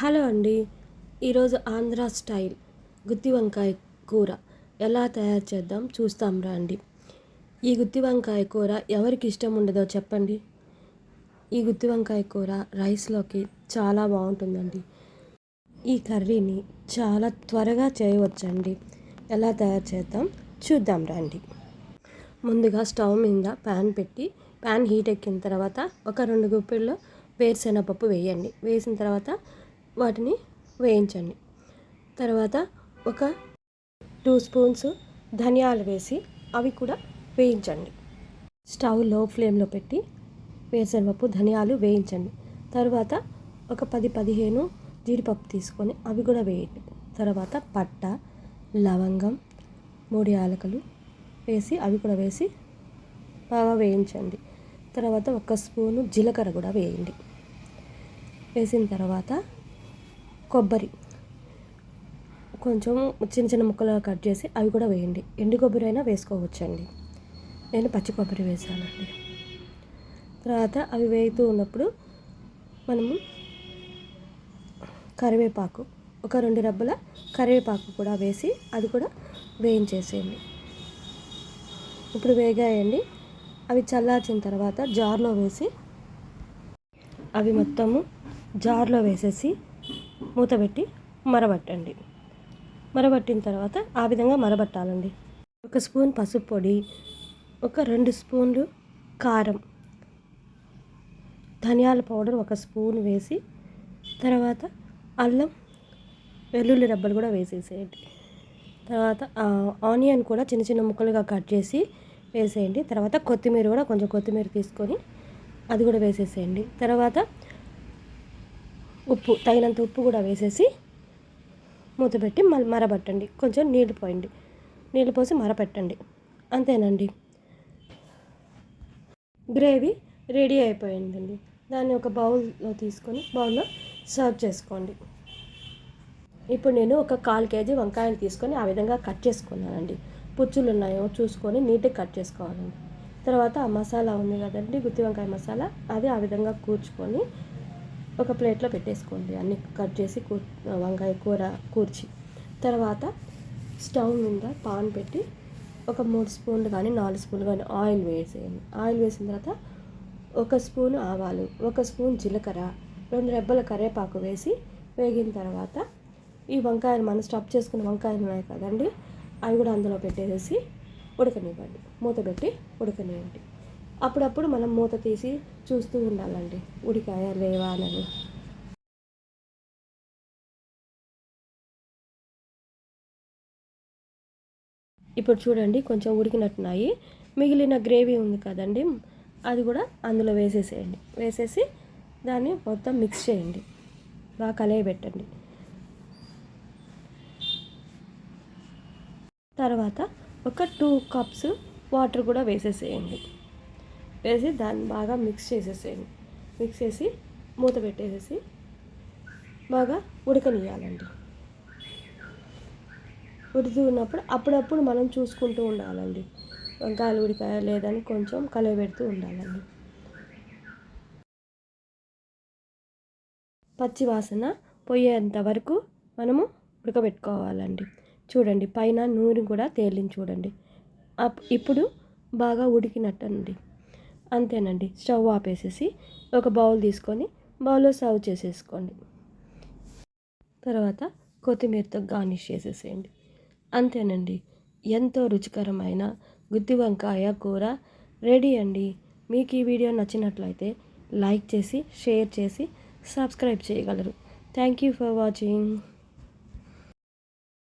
Hello అండి. ఈరోజు Andhra style గుత్తి వంకాయ కూర ఎలా తయారు చేద్దాం చూస్తాం రండి. ఈ గుత్తి వంకాయ కూర ఎవరికి ఇష్టం ఉండదో చెప్పండి. ఈ గుత్తి వంకాయ కూర రైస్లోకి చాలా బాగుంటుందండి. ఈ కర్రీని చాలా త్వరగా చేయవచ్చండి. ఎలా తయారు చేద్దాం చూద్దాం రండి. ముందుగా స్టవ్ మీద ప్యాన్ పెట్టి ప్యాన్ హీట్ ఎక్కిన తర్వాత ఒక రెండు గుప్పిళ్ళు వేరుశెనగపప్పు వేయండి. వేసిన తర్వాత వాటిని వేయించండి. తర్వాత ఒక టూ స్పూన్స్ ధనియాలు వేసి అవి కూడా వేయించండి. స్టవ్లో ఫ్లేమ్లో పెట్టి వేరుశనగపప్పు ధనియాలు వేయించండి. తర్వాత ఒక పది పదిహేను జీడిపప్పు తీసుకొని అవి కూడా వేయండి. తర్వాత పట్ట లవంగం మూడు యాలకలు వేసి అవి కూడా వేసి బాగా వేయించండి. తర్వాత ఒక స్పూను జీలకర్ర కూడా వేయండి. వేసిన తర్వాత కొబ్బరి. కొంచెం చిన్న చిన్న ముక్కలుగా కట్ చేసి అవి కూడా వేయండి. ఎండు కొబ్బరి అయినా వేసుకోవచ్చండి. నేను పచ్చి కొబ్బరి వేసానండి. తర్వాత అవి వేగుతూ ఉన్నప్పుడు మనము కరివేపాకు ఒక రెండు రబ్బల కరివేపాకు కూడా వేసి అది కూడా వేయించేసేయండి. ఇప్పుడు వేగాయండి. అవి చల్లార్చిన తర్వాత జార్లో వేసి అవి మొత్తము జార్లో వేసేసి మూత పెట్టి మరబట్టండి. మరబట్టిన తర్వాత ఆ విధంగా మరబట్టాలండి. ఒక స్పూన్ పసుపు పొడి ఒక రెండు స్పూన్లు కారం ధనియాల పౌడర్ ఒక స్పూన్ వేసి తర్వాత అల్లం వెల్లుల్లి రబ్బలు కూడా వేసేసేయండి. తర్వాత ఆనియన్ కూడా చిన్న చిన్న ముక్కలుగా కట్ చేసి వేసేయండి. తర్వాత కొత్తిమీర కూడా కొంచెం కొత్తిమీర తీసుకొని అది కూడా వేసేసేయండి. తర్వాత ఉప్పు తగినంత ఉప్పు కూడా వేసేసి మూత పెట్టి మళ్ళీ కొంచెం నీళ్ళు పోయండి. నీళ్ళు పోసి మరపెట్టండి. అంతేనండి. గ్రేవీ రెడీ అయిపోయిందండి. దాన్ని ఒక బౌల్లో తీసుకొని బౌల్లో సర్వ్ చేసుకోండి. ఇప్పుడు నేను ఒక కాల్ కేజీ వంకాయలు తీసుకొని ఆ విధంగా కట్ చేసుకున్నానండి. పుచ్చులు ఉన్నాయో చూసుకొని నీట్గా కట్ చేసుకోవాలండి. తర్వాత ఆ మసాలా ఉంది కదండి గుత్తి వంకాయ మసాలా అది ఆ విధంగా కూర్చుకొని ఒక ప్లేట్లో పెట్టేసుకోండి. అన్ని కట్ చేసి కూ వంకాయ కూర కూర్చి. తర్వాత స్టవ్ మీద పాన్ పెట్టి ఒక మూడు స్పూన్లు కానీ నాలుగు స్పూన్లు కానీ ఆయిల్ వేసేయండి. ఆయిల్ వేసిన తర్వాత ఒక స్పూన్ ఆవాలు ఒక స్పూన్ జీలకర్ర రెండు రెబ్బల కరివేపాకు వేసి వేగిన తర్వాత ఈ వంకాయలు మనం స్టఫ్ చేసుకున్న వంకాయలు ఉన్నాయి కదండి అవి కూడా అందులో పెట్టేసి ఉడకనివ్వండి. మూత పెట్టి ఉడకనివ్వండి. అప్పుడప్పుడు మనం మూత తీసి చూస్తూ ఉండాలండి. ఉడికాయ లేవా అని ఇప్పుడు చూడండి కొంచెం ఉడికినట్టున్నాయి. మిగిలిన గ్రేవీ ఉంది కదండి అది కూడా అందులో వేసేసేయండి. వేసేసి దాన్ని మొత్తం మిక్స్ చేయండి. బాగా కలయబెట్టండి. తర్వాత ఒక టూ కప్స్ వాటర్ కూడా వేసేసేయండి. వేసి దాన్ని బాగా మిక్స్ చేసేసేయండి మిక్స్ చేసి మూత పెట్టేసేసి బాగా ఉడకనియాలండి ఉడుతూ ఉన్నప్పుడు అప్పుడప్పుడు మనం చూసుకుంటూ ఉండాలండి. వంకాయలు ఉడికాయ లేదని కొంచెం కలవబెడుతూ ఉండాలండి. పచ్చి వాసన పోయేంత వరకు మనము ఉడకబెట్టుకోవాలండి. చూడండి పైన నూనె కూడా తేలింది చూడండి. ఇప్పుడు బాగా ఉడికినట్టండి. అంతేనండి. స్టవ్ ఆపేసేసి ఒక బౌల్ తీసుకొని బౌల్లో సర్వ్ చేసేసుకోండి. తర్వాత కొత్తిమీరతో గార్నిష్ చేసేసేయండి. అంతేనండి. ఎంతో రుచికరమైన గుత్తి వంకాయ కూర రెడీ అండి. మీకు ఈ వీడియో నచ్చినట్లయితే లైక్ చేసి షేర్ చేసి సబ్స్క్రైబ్ చేయగలరు. Thank you for watching.